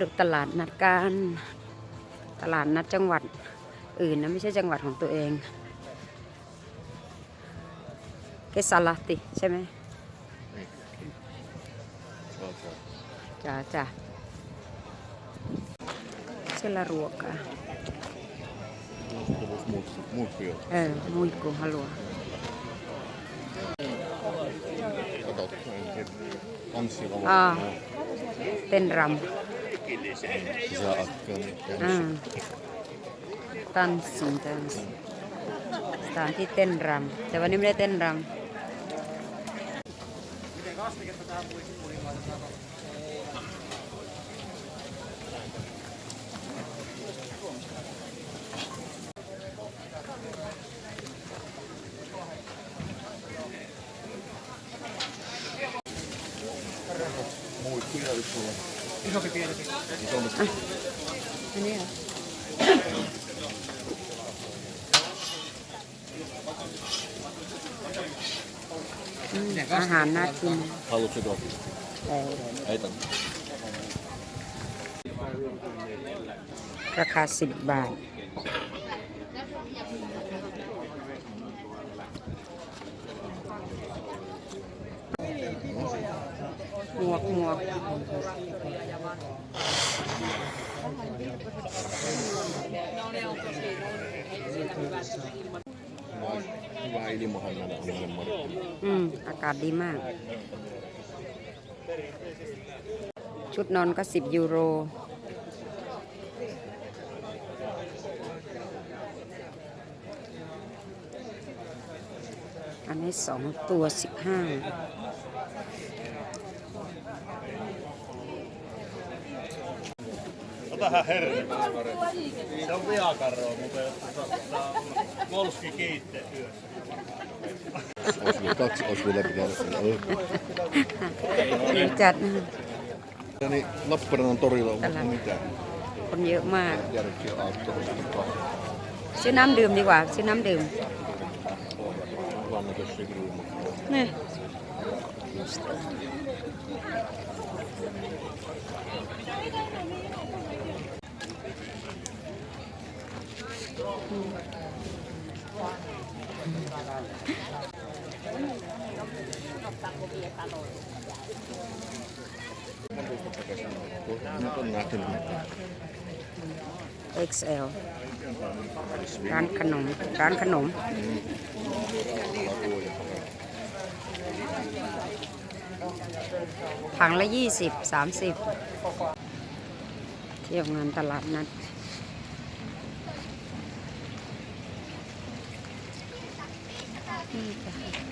ดูตลาดนัดกันตลาดนัดจังหวัดอื่นนะไม่ใช่จังหวัดของตัวเองเกสลาติใช่ไหมจ้าจ้าเชลารัวกะเออมุยกูฮัลโหล Kato, Anssi Aa. Valo. เต้นร Sisäakkaan. ตันสิงตันสถานที่เต้นรำแต่วันนี้ไม่ได้เต้นรำ อันนี้เหรออืมอาหารน่ากิน Haluatko tuo? เออ Heitän. ราคาสิบบาท หมวกหมวก อืมอากาศดีมาก ชุดนอนก็สิบยูโรอันนี้สองตัวสิบห้า Otahan herri. Se on viakarroa, mutta jos ottaa molski kiitte yössä. Olisi vielä kaksi, olisi vielä pitänyt olla. ดีจัดนะ Ja niin Lappeenrannan torilla on Tällä- mitään. คนเยอะมาก Järki ja Aatto. ซื้อน้ำดื่มดีกว่า ซื้อน้ำดื่ม Vanna tuossa ryhmä. นี่ Nyt XL ร้านขนม ร้านขนม ถังละยี่สิบสามสิบเที่ยวงานตลาดนัด นี่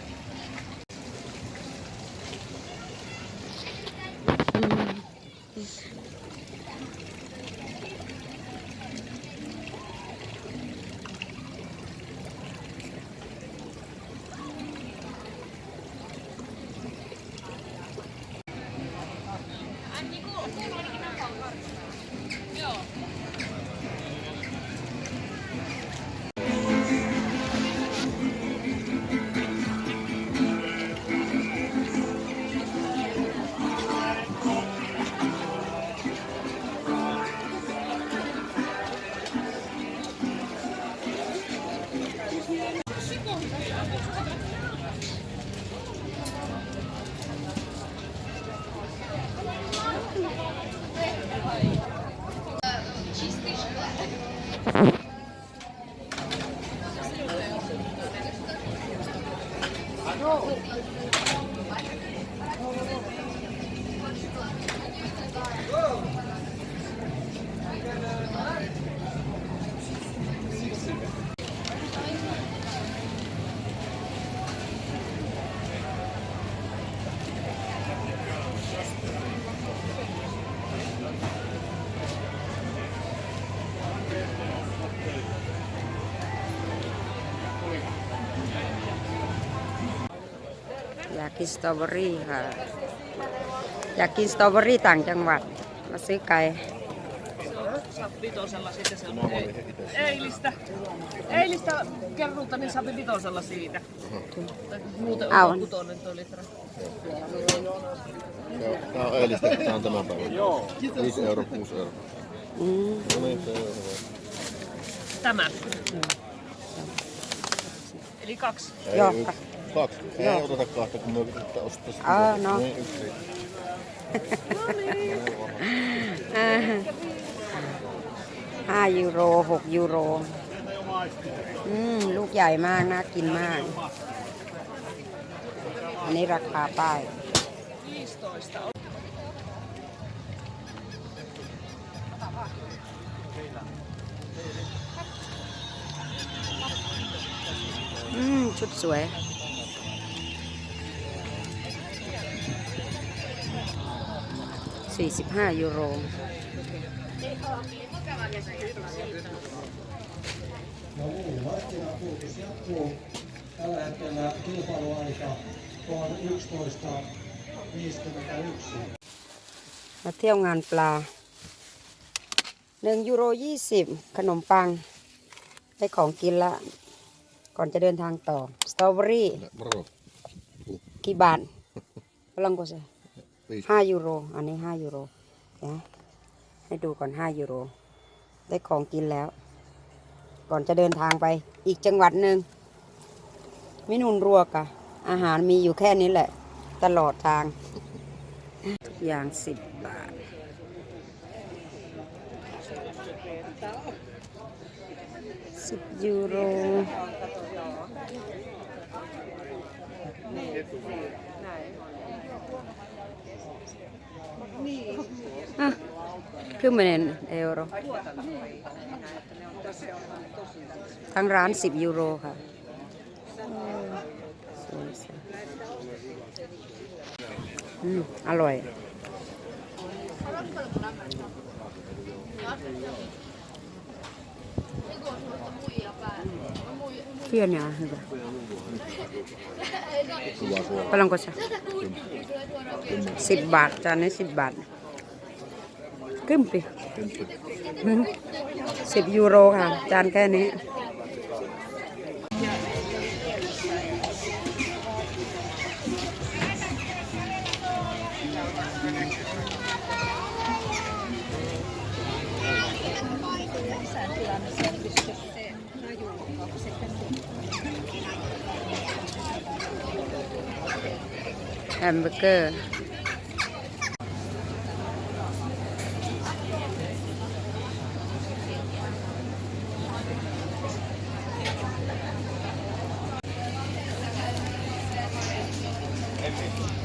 我会 อยากกินสตรอเบอรี่ค่ะ อยากกินสตรอเบอรี่ต่างจังหวัด มาซื้อไก่ saa vitosella sitten se Mä valin itse. eilistä. Eilistä kerrulta niin saa vitosella siitä. Tai Muuten Aivan. on kutonen toi litra. Tää on- Tää on eilistä, tää on tämän päivän. Joo. 5 euro, 6 euro. Mm. No niin, se on hyvä. Tämä. Eli kaksi. Ei, Joo. Yksi. Kaksi. Ei Joo. oteta kahta, kun me yritetään ostaa sitä. Aa, no. Niin, yksi riittää. ห้ายูโรหกยูโร อืม ลูกใหญ่มาก น่ากินมาก อันนี้ราคาป้าย 15. อืม ชุดสวย สี่สิบห้ายูโร jatkuu. Tällä hetkellä kilpailuaika on 11.51. มาเที่ยวงานปลาหนึ่งยูโรยี่สิบขนมปัง ได้ของกินละ ก่อนจะเดินทางต่อ สตรอเบอรี่ Moro. กี่บาทพลังกุศล Viisi. ห้ายูโร อันนี้ห้ายูโรเดี๋ยวให้ดูก่อนห้ายูโร ได้ของกินแล้ว ก่อนจะเดินทางไป อีกจังหวัดหนึ่งมินุนรัวกะ อาหารมีอยู่แค่นี้แหละ ตลอดทาง อย่างสิบบาท สิบยูโร 10 euro. ทั้งร้าน 10 ยูโรค่ะสวยๆอืมอร่อย Pieniä on hyvä. Hyvä suola. Paljonko se? สิบบาท จานนี้สิบบาท กึ้มปีสิบยูโรค่ะ จานแค่นี้ แฮมเบอร์เกอร์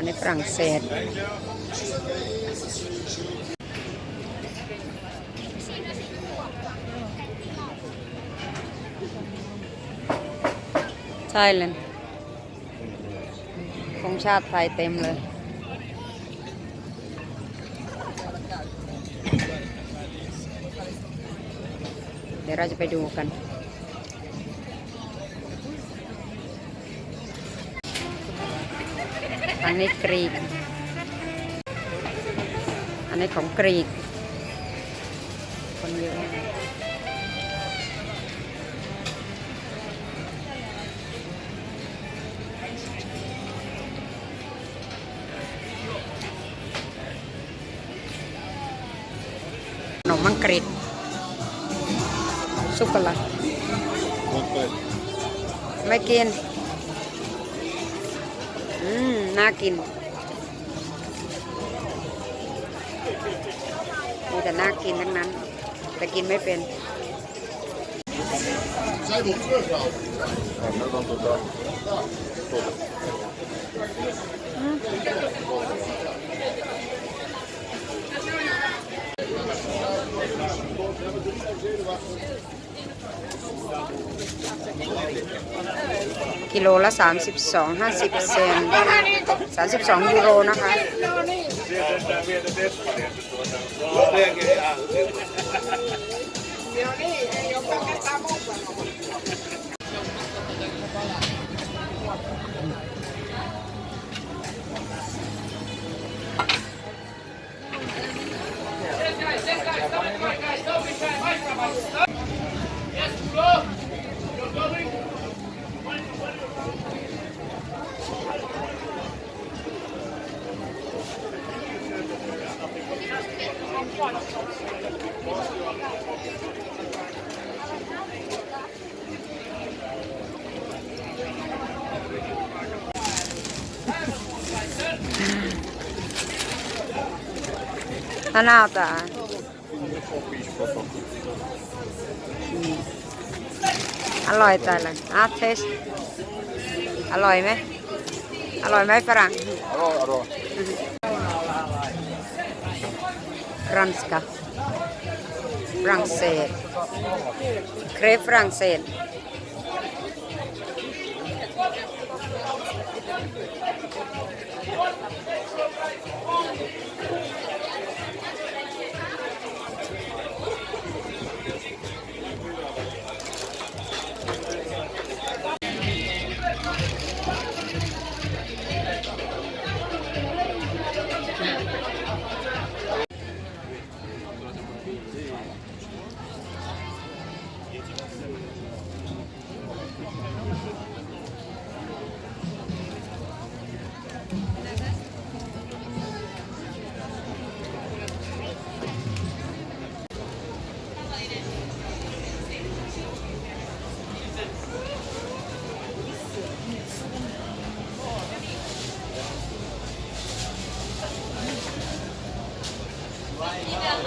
อันนี้ฝรั่งเศสใช่เลยธงชาติไทยเต็มเลย เดี๋ยวเราจะไปดูกัน อันนี้กรีก อันนี้ของกรีก คนเยอะมากขนมมังกรีกซุปอะไร Mutta ไม่กิน อืม น่ากิน มีแต่น่ากินทั้งนั้น แต่กินไม่เป็น Anna on tota... Tuota. กิโลละ 32 50 เซน 32 ยูโรนะคะ เดี๋ยวนี่าหนาตาอืมอร่อยแต่ละอาเทสอร่อยไหมอร่อยไหมฝรั่ง Hallå, hallå. ฟรังสกาฝรั่งเศสเครปฝรั่งเศส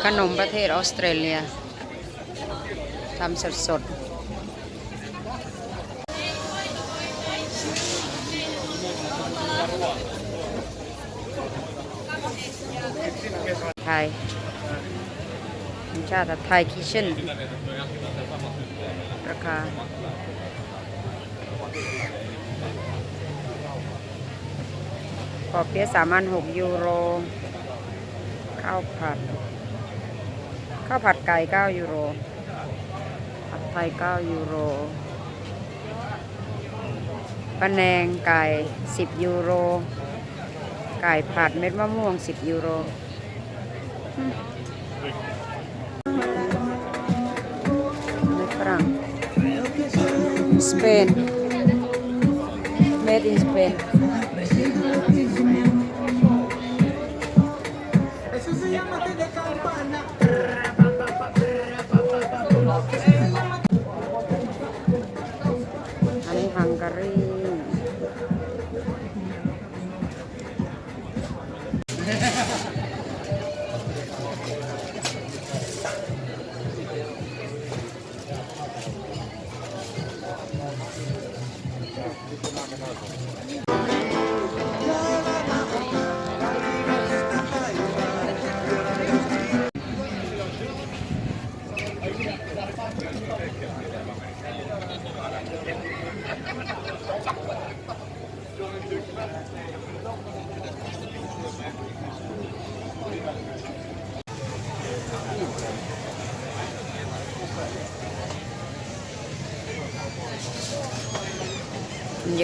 ขนมประเทศออสเตรเลียทำสดสดๆไทยชาติไทยคิเช่น ราคาพอเปี๊ยะสามอันหกยูโร ข้าวผัด ข้าวผัดไก่ 9 ยูโร ผัดไทย 9 ยูโรปลาแนงไก่ 10 ยูโร ไก่ผัดเม็ดมะม่วง 10 ยูโรอืมเม็ดฝรั่งสเปน made in Spain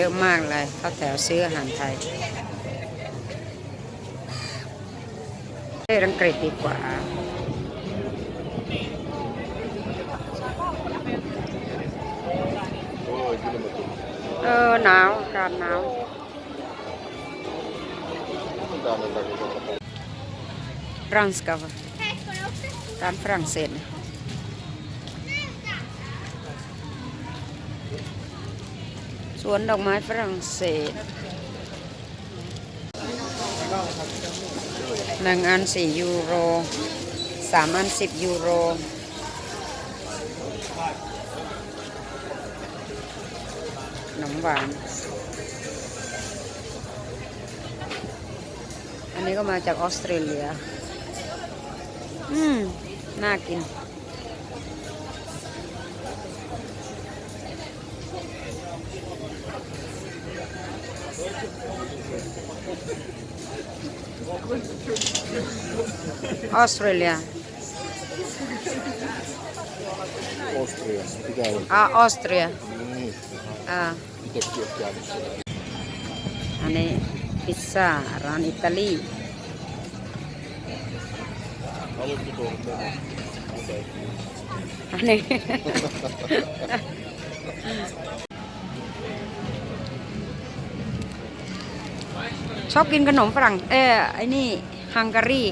เยอะมากเลยเข้าแถวซื้ออาหารไทยประเทศอังกฤษดีกว่า Oj, kylmä tuli. เออหนาวอากาศหนาว Tää on jotakin tuota. ฟรังส์การ้านฝรั่งเศสนะ วนดอกไม้ฝรั่งเศสหนึ่งอันสี่ยูโรสามอันสิบยูโรขนมหวาน อันนี้ก็มาจากออสเตรเลีย อืม น่ากิน ออสเตรเลีย Austria. Pitää olla. อ่าออสเตรีย Niin. อ่า Itsekin oot käynyt siellä. อันนี้พิซซ่าร้านอิ ตาลี Haluatko tuoda tänne? Mutta อันนี้ชอบกินขนมฝรั่งเอ้ยไอ้นี่ฮังการี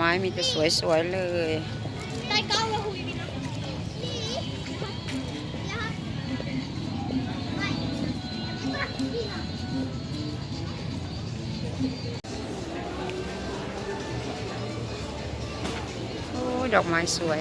ไม้มีแต่สวยๆเลยดอกไม้สวย